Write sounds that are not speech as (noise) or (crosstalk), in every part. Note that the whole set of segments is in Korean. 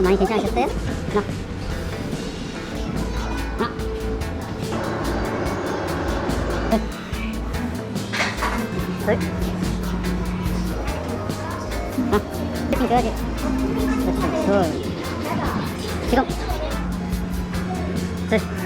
둘. 어, 많이 괜찮으셨어요? 하나. 하나. 둘. 둘. 하나. 느낌 줘야지. 그렇지. 둘. 지금. 둘. 둘.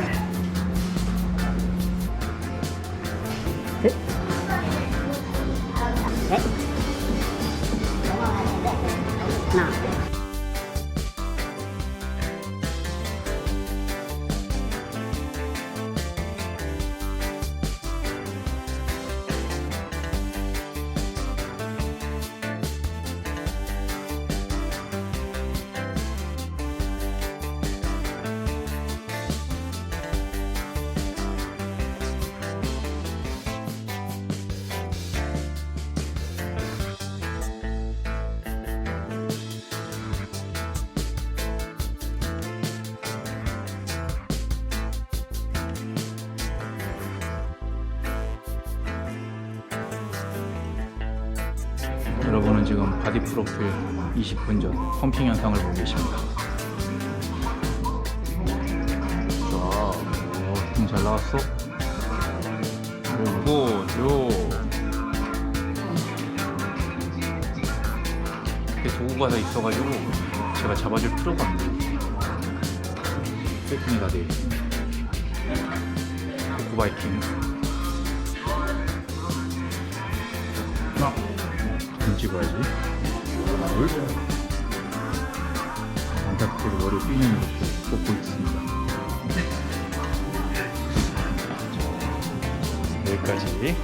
지금 바디 프로필 20분 전 펌핑 현상을 보고 계십니다. 자, 오, 좀잘 나왔어. 요거, 요. 이렇게 도구가 다 있어가지고 제가 잡아줄 필요가 없네요. 세팅이 다 되어 있습니다. 도구바이킹. 찍어야지. 둘. 안타깝게도 머리 삐는 것도 뽑고 있습니다. 자, 여기까지.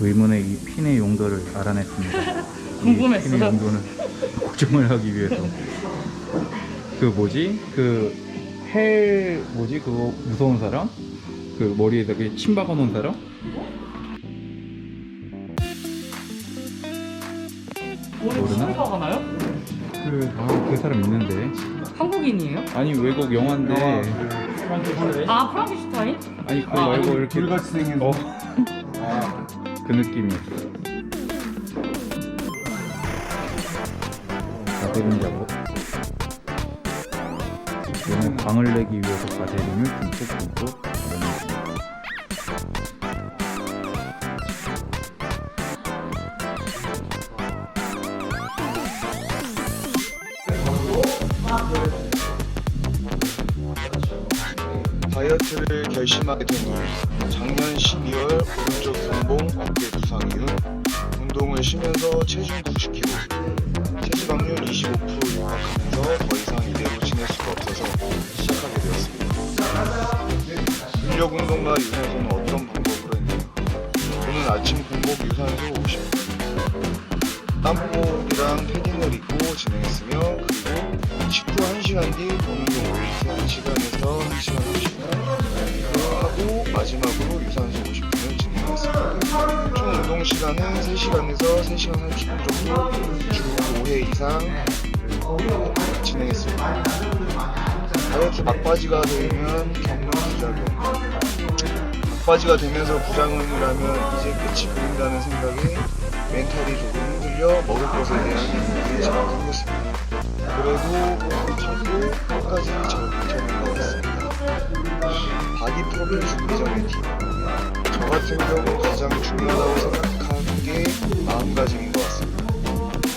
의문의 이 핀의 용도를 알아냈습니다. (laughs) 이 궁금했어요. 핀의 용도는 고정을 하기 위해서. 그 뭐지? 그 헬 뭐지? 그거 무서운 사람? 그 머리에다 침 박아 놓은 사람? 머리 모르나? 가나요? 그, 아, 그 사람 있는데. 한국인이에요? 아니 외국 영화인데. 아 프랑켄슈타인? 아니 그거 아, 말고 이렇게 불같이 생긴 어. 그 느낌이었어. 가세린 작업. 얘는 광을 내기 위해서 가세린을 듬뿍듬뿍 다이어트를 결심하게 된 이유 작년 12월 오른쪽 등봉 어깨 부상 이후 운동을 쉬면서 체중 90kg 체지방률 25% 육박하면서 더 이상 이대로 지낼 수가 없어서 시작하게 되었습니다 근력 운동과 유산소는 어떤 방법으로 했나요? 저는 아침 공복 유산소 50분 땀복이랑 패딩을 입고 진행했으며 그리고 식후 1시간 뒤동 웨이트 1시간에서 1시간 30분 하고 마지막으로 유산소 50분을 진행했습니다. 총 운동 시간은 3시간에서 3시간 30분 정도 주 5회 이상 진행했습니다. 다이어트 막바지가 되면 겪는 부작용 막바지가 되면서 부작용이라면 이제 끝이 보인다는 생각에 멘탈이 조금 흔들려 먹을 것에 대한 문제가 생겼습니다. 그래도 참고 끝까지 잘 견뎌냈습니다. 바디 프로필 준비점의 팀. 저 같은 경우 가장 중요하다고 생각하는 게 마음가짐인 것 같습니다.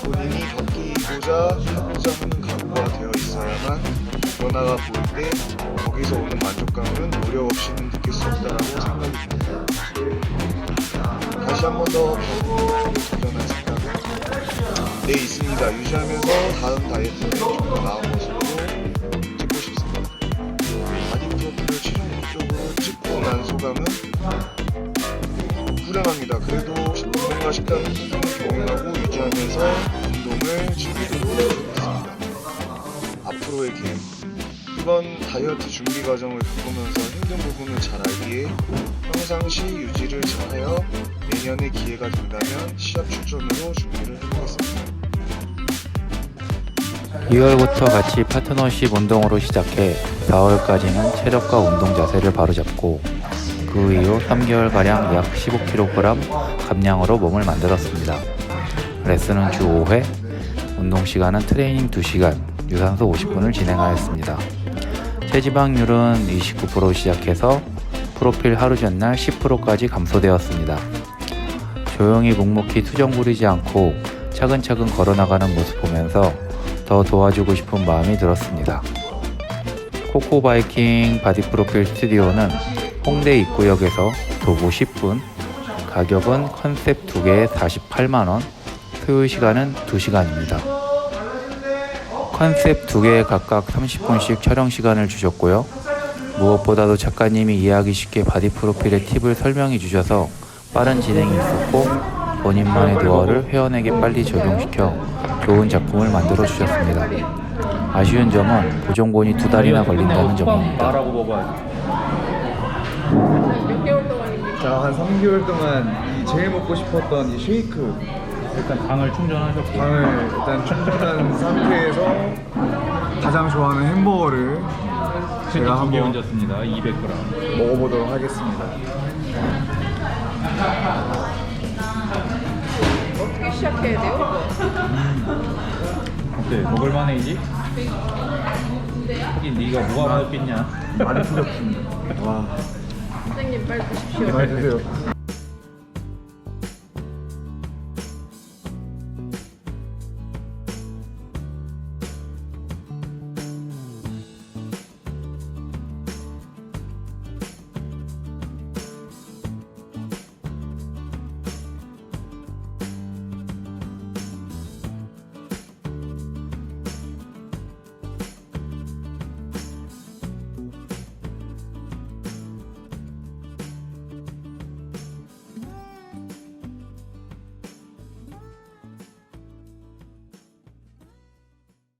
본인이 바뀌고자 하고자 각오가 되어 있어야만 변화가 보일 때 거기서 오는 만족감은 노력 없이는 느낄 수 없다라고 생각이 듭니다. 다시 한 번 더 네 있습니다. 유지하면서 다음 다이어트는 좀더 나은 모습으로 찍고 싶습니다. 바디 프로필을 최종 목적으로 찍고 난 소감은 후련합니다. 그래도 운동과 식단을 꾸준히 병행하고 유지하면서 운동을 즐기도록 하겠습니다. 앞으로의 계획 이번 다이어트 준비 과정을 겪으면서 힘든 부분을 잘 알기에 평상시 유지를 잘하여 내년에 기회가 된다면 시합 출전으로 준비를 해보겠습니다. 2월부터 같이 파트너십 운동으로 시작해 4월까지는 체력과 운동 자세를 바로잡고 그 이후 3개월가량 약 15kg 감량으로 몸을 만들었습니다. 레슨은 주 5회, 운동 시간은 트레이닝 2시간, 유산소 50분을 진행하였습니다. 체지방률은 29% 시작해서 프로필 하루 전날 10%까지 감소되었습니다. 조용히 묵묵히 투정 부리지 않고 차근차근 걸어나가는 모습 보면서 더 도와주고 싶은 마음이 들었습니다. 코코바이킹 바디 프로필 스튜디오는 홍대 입구역에서 도보 10분, 가격은 컨셉 2개에 48만원, 소요 시간은 2시간입니다. 컨셉 2개에 각각 30분씩 촬영 시간을 주셨고요. 무엇보다도 작가님이 이해하기 쉽게 바디 프로필의 팁을 설명해 주셔서 빠른 진행이 있었고 본인만의 노하우를 회원에게 빨리 적용시켜 좋은 작품을 만들어 주셨습니다. 아쉬운 점은 보정본이 두 달이나 걸린다는 점입니다. 먹어야지. 자, 한 3개월 동안 이 제일 먹고 싶었던 이 쉐이크 일단 당을 충전하셨고 당을 일단 충전한 (laughs) 상태에서 가장 좋아하는 햄버거를 제가 두개 한번 얹었습니다. 200g. 먹어보도록 하겠습니다. 어떻게 시작해야 돼요? 어때? 먹을만해 이지? 하긴 네가 뭐가 맛있겠냐? 많이 풀렸습니다. 와, 선생님 빨리 드십시오. 많이 드세요.